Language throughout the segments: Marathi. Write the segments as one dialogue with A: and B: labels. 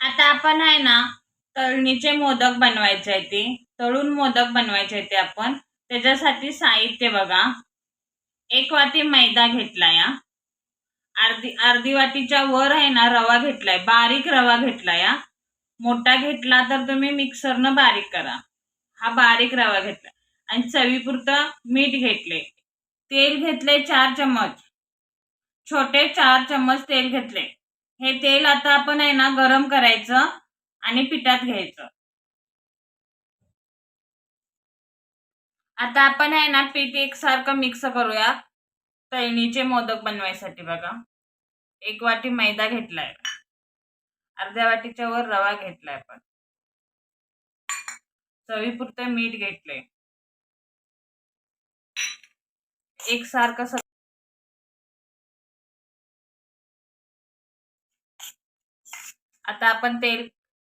A: आता आपण आहे ना तळणीचे मोदक बनवायचे आहे ते. तळून मोदक बनवायचे आहे ते आपण. त्याच्यासाठी साहित्य बघा. एक वाटी मैदा घेतला या अर्धी अर्धी वाटीच्या वर आहे ना रवा घेतलाय. बारीक रवा घेतलाय या मोठा घेतला तर तुम्ही मिक्सरनं बारीक करा. हा बारीक रवा घेतला आणि चवीपुरतं मीठ घेतले तेल घेतले चार चम्मच. छोटे चार चम्मच तेल घेतले हे तेल आता आपण आहे ना गरम करायचं आणि पिठात घ्यायचं. आता आपण आहे ना पीठ एकसारखं मिक्स करूया. तळणीचे मोदक बनवायसाठी बघा. एक वाटी मैदा घेतलाय. अर्ध्या वाटीच्या वर रवा घेतलाय आपण. चवीपुरतं मीठ घेतलंय. एकसारखं आता आपण तेल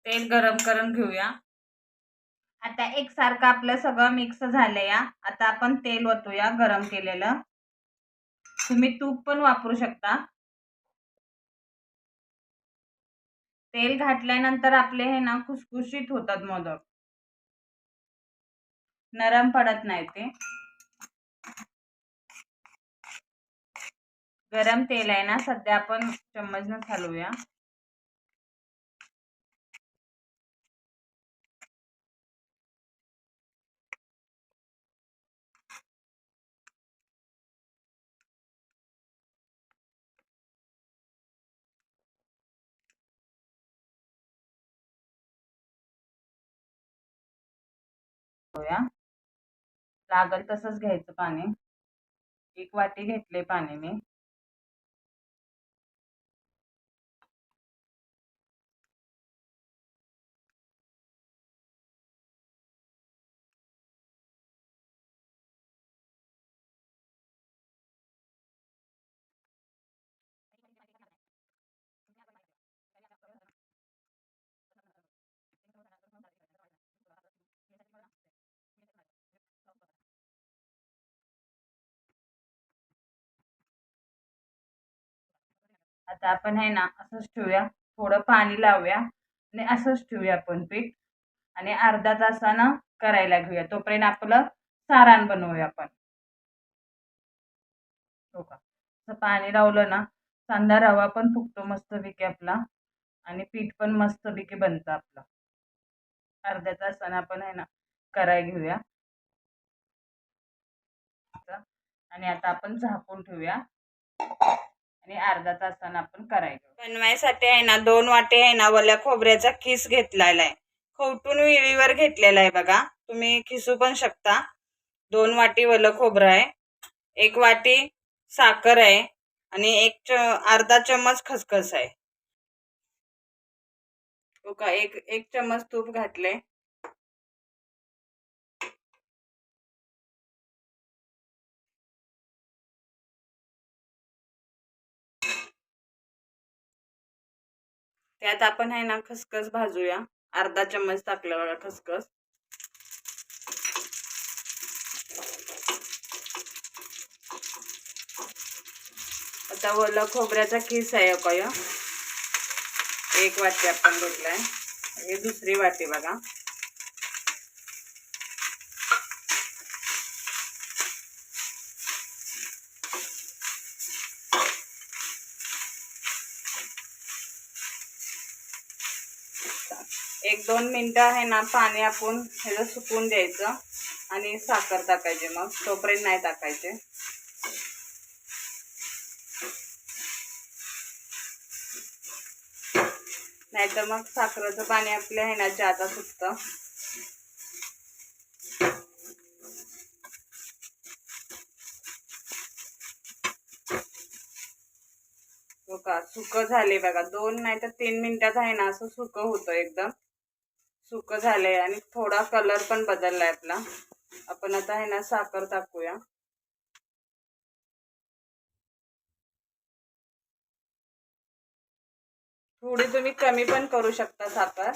A: तेल गरम करून घेऊया. आता एकसारखं आपलं सगळं मिक्स झालंय या. आता आपण तेल ओतूया गरम केलेलं. तुम्ही तूप पण वापरू शकता. तेल घातल्यानंतर आपले हे ना खुसखुशीत होतात मोदक. नरम पडत नाही ते. गरम तेल आहे ना सध्या आपण चम्मचनं घालूया. घेऊया लागल तसंच घ्यायचं पाणी. एक वाटी घेतले पाणी मी. आता आपण आहे ना असंच ठेवूया. थोडं पाणी लावूया आणि असंच ठेवूया आपण पीठ. आणि अर्धा तासानं करायला घेऊया. तोपर्यंत आपलं सारण बनवूया आपण. हो का? असं पाणी लावलं ना कांदा रवा पण फुगतो मस्तपैकी आपला. आणि पीठ पण मस्तपैकी बनतं आपलं. अर्ध्या तासानं आपण आहे ना करायला घेऊया. आणि आता आपण झाकून ठेवूया. आणि अर्धा तासानं आपण करायचं. बनवायसाठी आहे ना दोन वाटे आहे ना वल्या खोबऱ्याचा खिस घेतलेला आहे. खोवटून विळीवर घेतलेला आहे बघा. तुम्ही खिसू पण शकता. दोन वाटी वलं खोबरं आहे. एक वाटी साखर आहे. आणि एक च अर्धा चम्मच खसखस आहे. का एक एक चम्मच तूप घातले त्यात आपण आहे ना खसखस भाजूया. अर्धा चम्मच टाकलं बघा खसखस. आता ओला खोबऱ्याचा खीस आहे कय एक वाटी आपण घेतलाय हे दुसरी वाटी बघा. एक दोन मिनटं आहे ना पाणी आपण ह्याला सुकून द्यायचं आणि साखर टाकायची मग. तोपर्यंत नाही टाकायचे. नाहीतर मग साखरेचं पाणी आपल्या आहे ना जादा सुकतं हो का सुक झाले बघा. दोन नाही तर तीन मिनिटात आहे ना असं सुक होतं एकदम. सुक झालंय आणि थोडा कलर पण बदललाय आपला. आपण आता आहे ना साखर टाकूया. थोडी तुम्ही कमी पण करू शकता साखर.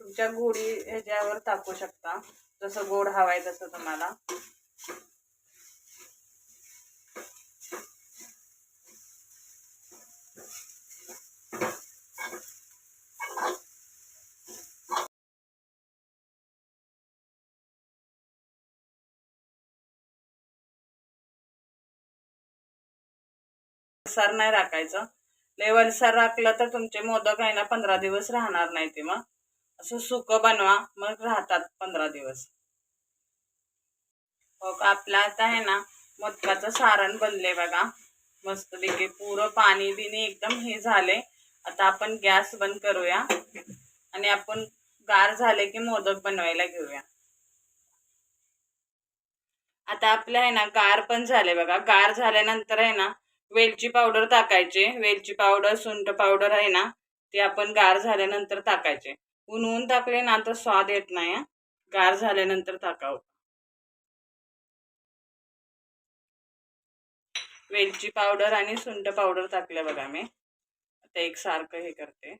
A: तुमच्या गोडी ह्याच्यावर टाकू शकता. जसं गोड हवाय तसं तुम्हाला. वलसार नाही राखायचं. लेवल वलसार राखलं तर तुमचे मोदक आहे ना पंधरा दिवस राहणार नाही ते मग. असं सुकं बनवा मग राहतात पंधरा दिवस. हो का? आता आहे ना मोदकाचं सारण बनले बघा. मस्तपैकी पुरं पाणी बिनी एकदम हे झाले आता आपण गॅस बंद करूया. आणि आपण गार झाले की मोदक बनवायला घेऊया. आता आपलं आहे ना गार पण झाले बघा. गार झाल्यानंतर आहे ना वेलची पावडर टाकायचे. वेलची पावडर सुंठ पावडर आहे ना ते आपण गार झाल्यानंतर टाकायचे. ऊन ऊन टाकले ना तर स्वाद येत नाही गार झाल्यानंतर टाकावं. वेलची पावडर आणि सुंठ पावडर टाकल्या बघा मी. आता एक सारखं हे करते.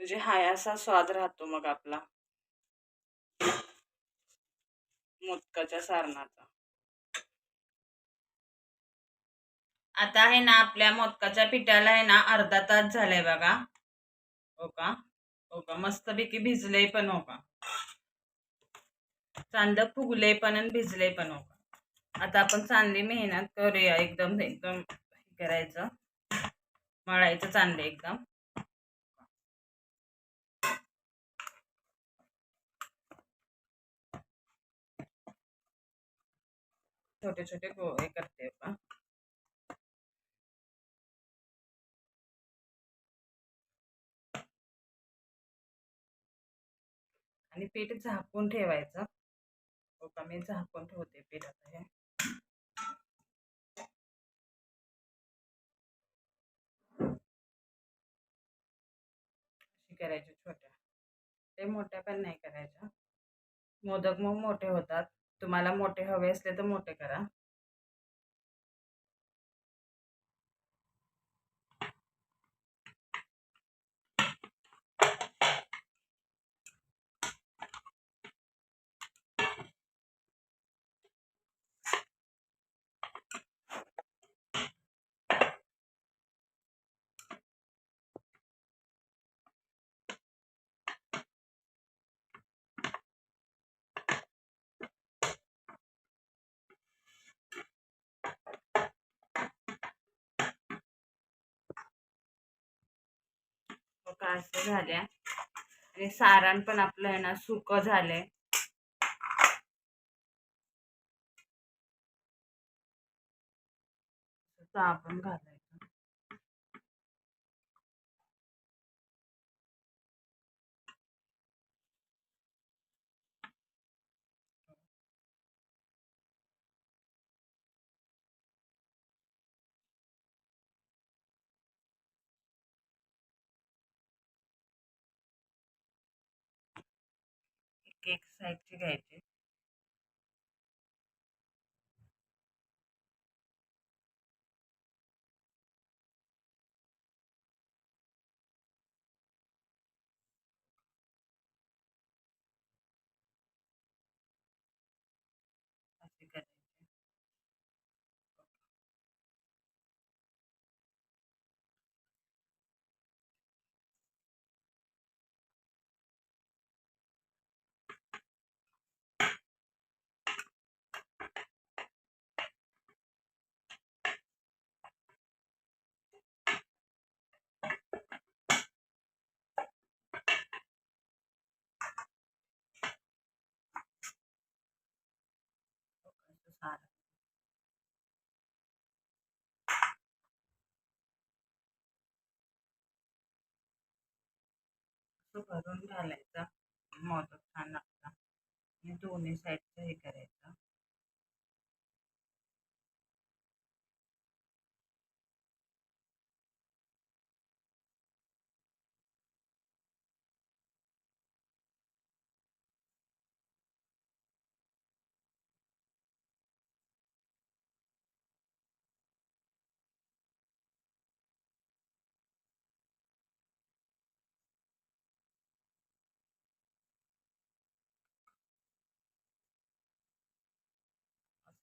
A: म्हणजे हाय असा स्वाद राहतो मग आपला. मोदकाच्या सारणाचा. आता आहे ना आपल्या मोदकाच्या पिठाला आहे ना अर्धा तास झालाय बघा. हो का? हो का? मस्तपैकी भिजले पण हो का? चांद फुगले पण आणि भिजले पण हो का? आता आपण चांदी मेहनत करूया एकदम एकदम हे करायचं. मळायचं चांगले एकदम. छोटे छोटे गोळे करते आपण आणि पीठ झाकून ठेवायचं. हो का? मी झाकून ठेवते पीठ आता हे. करायचे छोट्या. ते मोठ्या पण नाही करायच्या. मोदक मग मोठे होतात. तुम्हाला मोठे हवे असले तर मोठे करा. बघा अशा झाल्या. आणि सारण पण आपलं आहे ना सुकं झालंय. आपण घालायचं एक एक साईडचे घ्यायचे असं भरून घालायचा मोदक छान लागतात आणि दोन्ही साईडचं हे करायचं.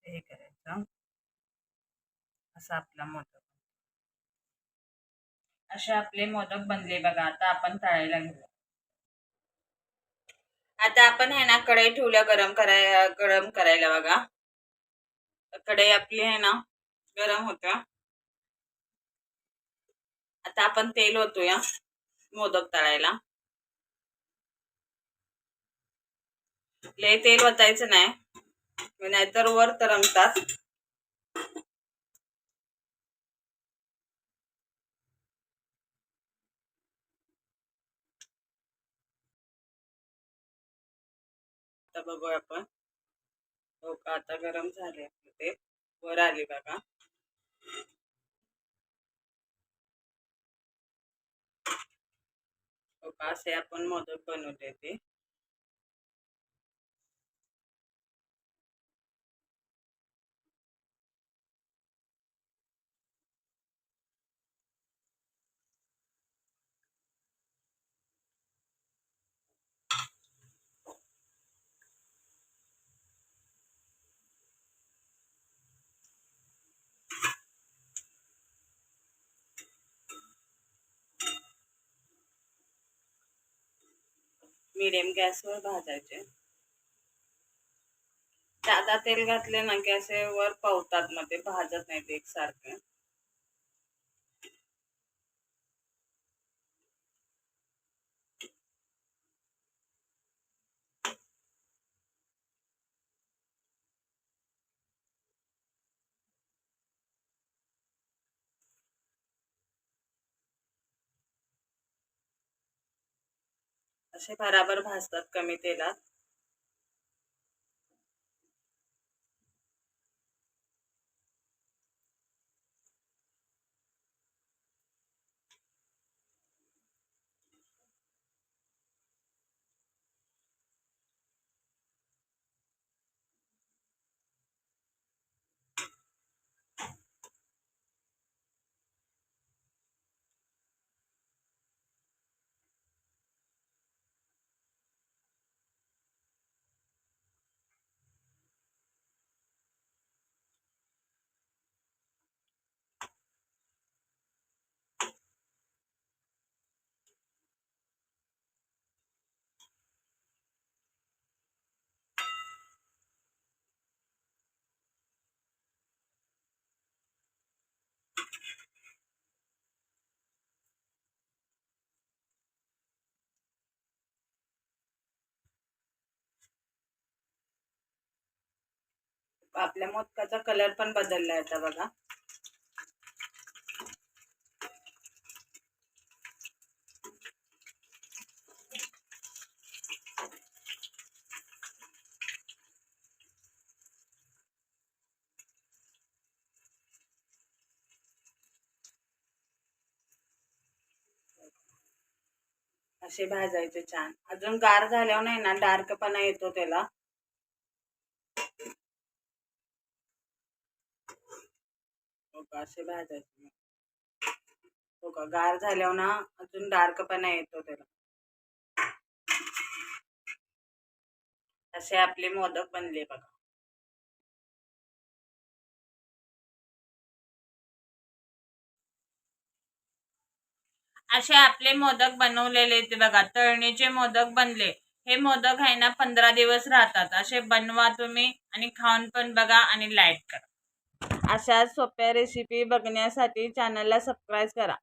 A: हे करायचं असं आपला मोदक असे आपले मोदक बनले बघा आता आपण तळायला घेऊ आता आपण आहे ना कढई ठेवल्या गरम कराय गरम करायला बघा. कढई आपली आहे ना गरम होत्या. आता आपण तेल होतोया मोदक तळायला. लय तेल ओतायचं नाही. नाहीतर वर तरंगतात आता बघूया आपण. हो का आता गरम झाले ते. वर आले बघा. हो का असे आपण मोदक बनवले ते. मिडियम गॅसवर भाजायचे. जादा तेल घातले ना की असे वर पावतात मग ते भाजत नाहीत एकसारखे. असे बराबर भाजतात कमी तेलात. आपल्या मोदकाचा कलर पण बदलला आता बघा. असे भाजायचे छान. अजून गार झाल्यावर नाही ना डार्कपणा येतो त्याला हो का असे भाजायचे हो का? गार झाल्यावर ना अजून डार्कपणा येतो त्याला. असे आपले मोदक बनले बघा. असे आपले मोदक बनवलेले ते बघा. तळणीचे मोदक बनले. हे मोदक आहे ना पंधरा दिवस राहतात. असे बनवा तुम्ही आणि खाऊन पण बघा आणि लाइट करा. अशा सोप्या रेसिपी बघण्यासाठी चॅनलला सबस्क्राईब करा.